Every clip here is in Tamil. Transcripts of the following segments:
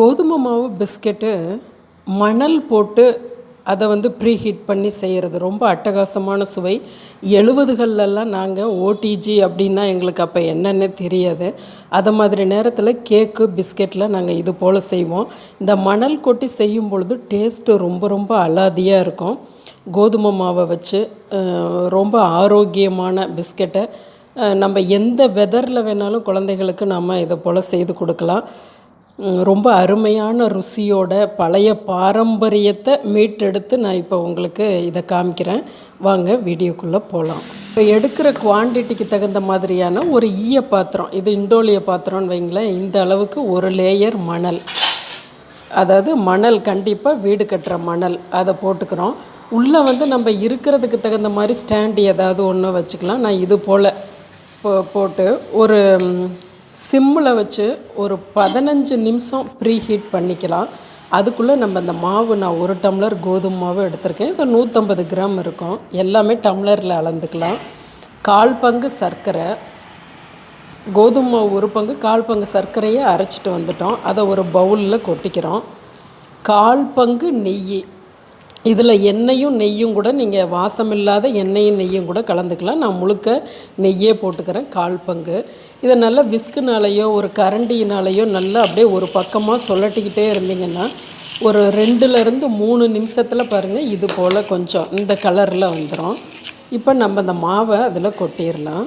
கோதுமை மாவு பிஸ்கெட்டு மணல் போட்டு அதை வந்து ப்ரீ ஹீட் பண்ணி செய்கிறது ரொம்ப அட்டகாசமான சுவை. எழுபதுகள்லாம் நாங்கள் ஓடிஜி அப்படின்னா எங்களுக்கு அப்போ என்னென்ன தெரியாது. அது மாதிரி நேரத்தில் கேக்கு பிஸ்கெட்டில் நாங்கள் இது போல் செய்வோம். இந்த மணல் கொட்டி செய்யும் பொழுது டேஸ்ட்டு ரொம்ப ரொம்ப அலாதியாக இருக்கும். கோதுமை மாவை வச்சு ரொம்ப ஆரோக்கியமான பிஸ்கெட்டை நம்ம எந்த வெதரில் வேணாலும் குழந்தைகளுக்கு நம்ம இதை போல் செய்து கொடுக்கலாம். ரொம்ப அருமையான ருசியோட பழைய பாரம்பரியத்தை மீட்டெடுத்து நான் இப்போ உங்களுக்கு இதை காமிக்கிறேன். வாங்க வீடியோக்குள்ளே போகலாம். இப்போ எடுக்கிற குவான்டிட்டிக்கு தகுந்த மாதிரியான ஒரு ஈய பாத்திரம் இது இண்டோலிய பாத்திரம்னு வைங்களேன் இந்த அளவுக்கு ஒரு லேயர் மணல். அதாவது மணல் கண்டிப்பாக வீடு கட்டுற மணல் அதை போட்டுக்கிறோம். உள்ளே வந்து நம்ம இருக்கிறதுக்கு தகுந்த மாதிரி ஸ்டாண்டு ஏதாவது ஒன்று வச்சுக்கலாம். நான் இது போல் போ போட்டு ஒரு சிம்மில் வச்சு ஒரு பதினஞ்சு நிமிஷம் ப்ரீ ஹீட் பண்ணிக்கலாம். அதுக்குள்ளே நம்ம இந்த மாவு நான் ஒரு டம்ளர் கோதுமை மாவு எடுத்திருக்கேன். இது நூற்றம்பது கிராம் இருக்கும். எல்லாமே டம்ளரில் அளந்துக்கலாம். கால் பங்கு சர்க்கரை. கோதுமை மாவு ஒரு பங்கு கால் பங்கு சர்க்கரையை அரைச்சிட்டு வந்துட்டோம். அதை ஒரு பவுலில் கொட்டிக்கிறோம். கால் பங்கு நெய். இதில் எண்ணெயும் நெய்யும் கூட நீங்கள் வாசமில்லாத எண்ணெயும் நெய்யும் கூட கலந்துக்கலாம். நான் முழுக்க நெய்யே போட்டுக்கிறேன் கால் பங்கு. இதை நல்லா விஸ்குனாலேயோ ஒரு கரண்டியினாலேயோ நல்லா அப்படியே ஒரு பக்கமாக சொல்லட்டிக்கிட்டே இருந்தீங்கன்னா ஒரு ரெண்டுலேருந்து மூணு நிமிஷத்தில் பாருங்கள் இது போல் கொஞ்சம் இந்த கலரில் வந்துடும் இப்போ நம்ம இந்த மாவை அதில் கொட்டிடலாம்.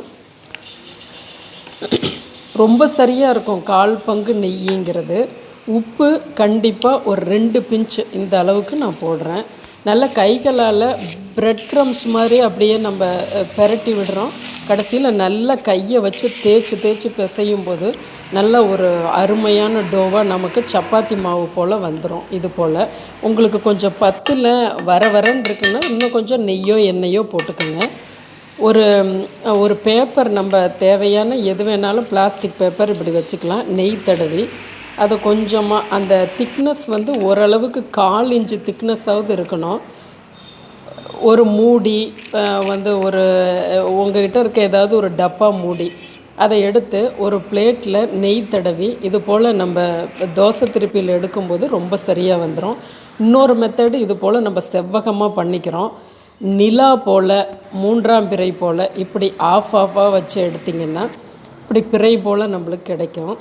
ரொம்ப சரியாக இருக்கும் கால் பங்கு நெய்யிங்கிறது. உப்பு கண்டிப்பாக ஒரு ரெண்டு பிஞ்சு இந்த அளவுக்கு நான் போடுறேன். நல்ல கைகளால் பிரெட் க்ரம்ஸ் மாதிரி அப்படியே நம்ம பெரட்டி விடுறோம். கடைசியில் நல்ல கையை வச்சு தேய்ச்சி தேய்ச்சி பிசையும் போது நல்ல ஒரு அருமையான டோவாக நமக்கு சப்பாத்தி மாவு போல் வந்துடும் இது போல் உங்களுக்கு கொஞ்சம் பத்தில் வர வரன்னு இருக்குன்னா இன்னும் கொஞ்சம் நெய்யோ எண்ணெயோ போட்டுக்கோங்க. ஒரு ஒரு பேப்பர் நம்ம தேவையான எது வேணாலும் பிளாஸ்டிக் பேப்பர் இப்படி வச்சுக்கலாம். நெய் தடவி அதை கொஞ்சமாக அந்த திக்னஸ் வந்து ஓரளவுக்கு கால் இன்ச்சு திக்னஸ்ஸாவது இருக்கணும். ஒரு மூடி வந்து ஒரு உங்ககிட்ட இருக்க ஏதாவது ஒரு டப்பா மூடி அதை எடுத்து ஒரு பிளேட்டில் நெய் தடவி இது போல் நம்ம தோசை திருப்பியில் எடுக்கும்போது ரொம்ப சரியாக வந்துடும் இன்னொரு மெத்தடு இது போல் நம்ம செவ்வகமாக பண்ணிக்கிறோம். நிலா போல் மூன்றாம் பிறை போல் இப்படி ஆஃப் ஆஃபாக வச்சு எடுத்திங்கன்னா இப்படி பிறை போல் நம்மளுக்கு கிடைக்கும்.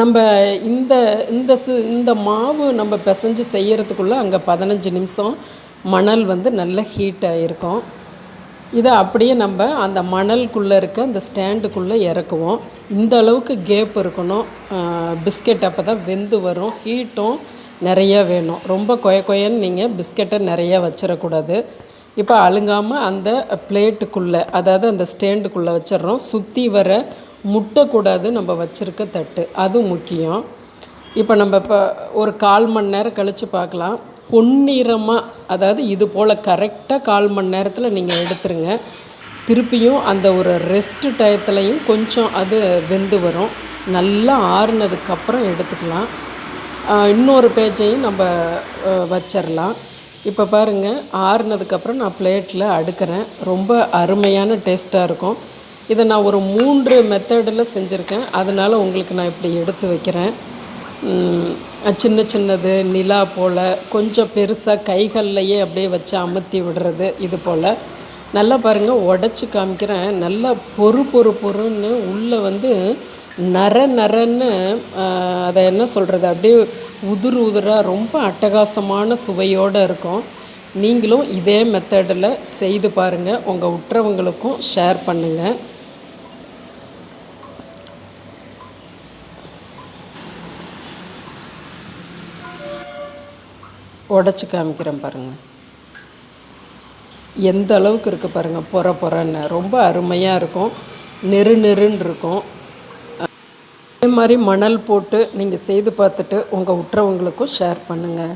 நம்ம இந்த இந்த சு இந்த மாவு நம்ம பிசைஞ்சு செய்கிறதுக்குள்ளே அங்கே பதினஞ்சு நிமிஷம் மணல் வந்து நல்ல ஹீட் ஆகிருக்கும் இதை அப்படியே நம்ம அந்த மணலுக்குள்ளே இருக்க அந்த ஸ்டாண்டுக்குள்ளே இறக்குவோம். இந்த அளவுக்கு கேப் இருக்கணும். பிஸ்கெட் அப்போ தான் வெந்து வரும். ஹீட்டும் நிறைய வேணும். ரொம்ப கொய கொயன்னு நீங்கள் பிஸ்கெட்டை நிறைய வச்சிடக்கூடாது இப்போ அழுங்காமல் அந்த பிளேட்டுக்குள்ளே அதாவது அந்த ஸ்டாண்டுக்குள்ளே வச்சிடுறோம். சுற்றி வர முட்டக்கூடாது நம்ம வச்சுருக்க தட்டு. அது முக்கியம். இப்போ நம்ம இப்போ ஒரு கால் மணி நேரம் கழித்து பார்க்கலாம். பொன்னிறமாக அதாவது இது போல் கரெக்டாக கால் மணி நேரத்தில் நீங்கள் எடுத்துருங்க. திருப்பியும் அந்த ஒரு ரெஸ்ட் டயத்துலையும் கொஞ்சம் அது வெந்து வரும். நல்லா ஆறுனதுக்கப்புறம் எடுத்துக்கலாம். இன்னொரு பேஜையும் நம்ம வச்சிடலாம் இப்போ பாருங்கள் ஆறுனதுக்கப்புறம் நான் பிளேட்டில் அடுக்கிறேன். ரொம்ப அருமையான டேஸ்ட்டாக இருக்கும். இதை நான் ஒரு மூன்று மெத்தடில் செஞ்சுருக்கேன். அதனால் உங்களுக்கு நான் இப்படி எடுத்து வைக்கிறேன். சின்ன சின்னது நிலா போல் கொஞ்சம் பெருசாக கைகள்லையே அப்படியே வச்சு அமுத்தி விடுறது இது போல். நல்லா பாருங்கள் உடச்சி காமிக்கிறேன். நல்லா பொறு பொறு பொறுன்னு உள்ளே வந்து நர நரன்னு அதை என்ன சொல்கிறது அப்படியே உதிர் உதிராக ரொம்ப அட்டகாசமான சுவையோடு இருக்கும். நீங்களும் இதே மெத்தடில் செய்து பாருங்கள் உங்கள் உற்றவங்களுக்கும் ஷேர் பண்ணுங்கள் உடச்சி காமிக்கிறேன் பாருங்கள் எந்த அளவுக்கு இருக்குது பாருங்கள் பொற பொறன்னு. ரொம்ப அருமையாக இருக்கும். நெரு நெருன்னு இருக்கும். அதே மாதிரி மணல் போட்டு நீங்கள் செய்து பார்த்துட்டு உங்கள் உற்றவங்களுக்கும் ஷேர் பண்ணுங்கள்